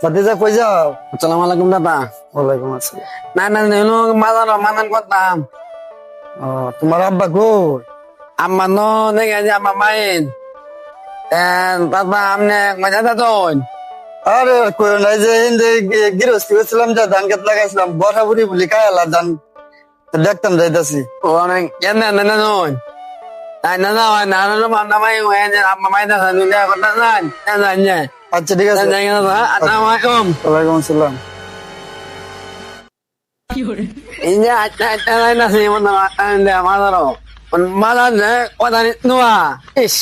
ভাতিজা কই যাও আসসালামু আলাইকুম দাদা ওয়ালাইকুম আসসালাম না না নেনো মাদার মানান করতাম ও তোমার আব্বা amma no nega ya mamain and papa amne maja da ton আরে কই নাই যে হিন্দে গিরস্তি হয়েছিলাম যা ধান খেত লাগাইছিলাম বসাবুরি বলি খায়ালা ধান দেখতাম যাইতাছি yan na na non ay na na na na na na mai o yan amma mai da sanu ya ko na nan na na nya আচ্ছা ঠিক আছে ma um ওয়ালাইকুম আসসালাম ne o da ni nuwa ish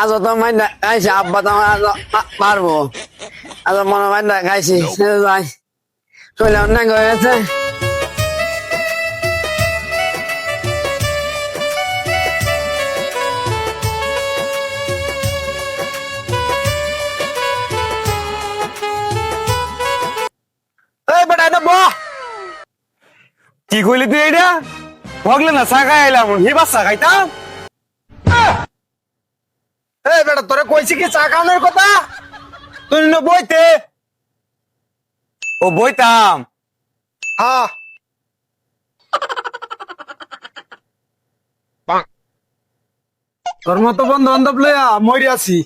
azo to mai da ai sa abba to marbo azo mo mai da kai si কি কইলি তুই এইটা ভগলে না চা খাই আইলাম হি বাস চা খাইতাম? এ বেটা তোরে কইছি কি চা খাওয়ানোর কথা? তুই না বইতে? ও বইতাম। হ্যাঁ। তোর মতো বন্ধু বান্ধব লইয়া মরি আছি।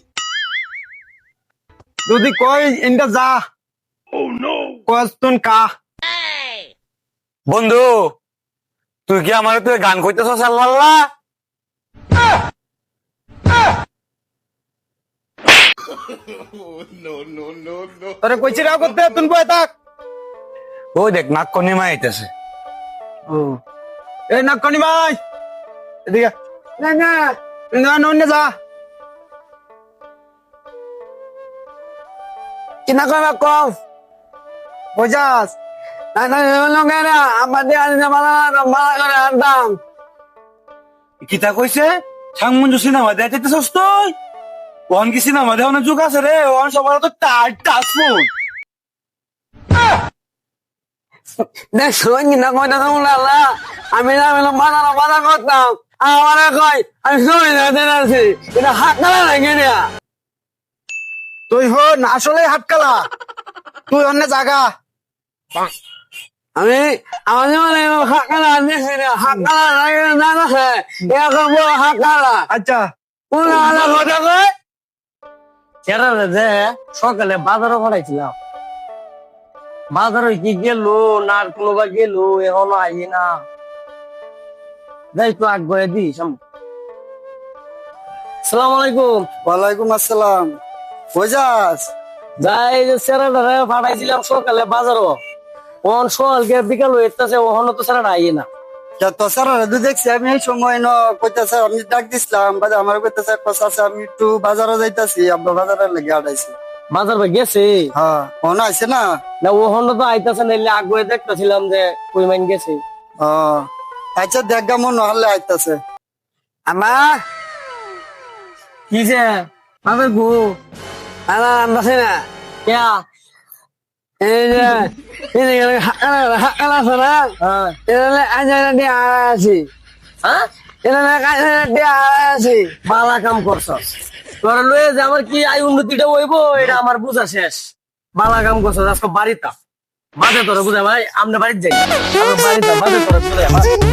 যদি কই ইন্টা যা। কস্তুন কা বন্ধু তুই কি আমার তুই গান কইতেছ সাল্লাল্লাহ তোরে কইছি রাও করতে তুই বই থাক। ও দেখ নাক কনি মা আইতেছে। ও। এই নাক কনি মাই এদিকে na na না নন্যে যা। kinakawa ko বুঝাস na na no কিতা কইছে? সাংমঞ্জু সিনেমা দেখতেছস তুই? ওহন কি সিনেমা দেখানোর যুগ আছে রে ওহন সবার তো টাচ টাচ ফোন। দেখ শুন না আমি না আমি মানা না মানা করতাম। আমার কই আমি শুনি না দেন আছি এটা হাত লাগে না তুই হন আসলে হাটকালা তুই অন্য জায়গা। আমি আমার জীবনে হাত কালা দেখছি না হাত কালা লাগে না বড় হাত কালা। আচ্ছা। কোন আলা কথা সেটা যে সকালে বাজারও পড়াইছিলাম বাজারে কি গেল না আর কোনো বা গেল এখনও আই না। যাই তো আগ দি সালাম আলাইকুম। ওয়ালাইকুম আসসালাম। কই যাস? যাই যে সেরাটা পাঠাইছিলাম সকালে বাজারও। ওন সকালকে বিকাল হইতেছে ওখানে তো সেরাটা আই না। তা তো স্যার দু দেখছি আমি এই সময় ন কইতাছে আমি ডাক দিছিলাম বাজে আমার কইতাছে কথা আছে আমি একটু বাজারে যাইতাছি আব্বা বাজারে লেগে আড়াইছি বাজার ভাই গেছে? হ্যাঁ ফোন আইছে না? না ওখানে তো আইতাছে নাইলে আগে দেখতেছিলাম যে কই মাইন গেছে। ও আচ্ছা দেখ গা মন হলে আইতাছে। আমা কি যে? আমার গো। আমরা না কেয়া? বালা কাম করছস। তোর লয়ে যে আমার কি আই উন্নতিটা হইব এটা আমার বুঝা শেষ। বালা কাম করছস আজকে বাড়িতে বাজে তোর বুঝা ভাই আমরা বাড়িতে যাই। বাড়িতে বাজে তোর বুঝা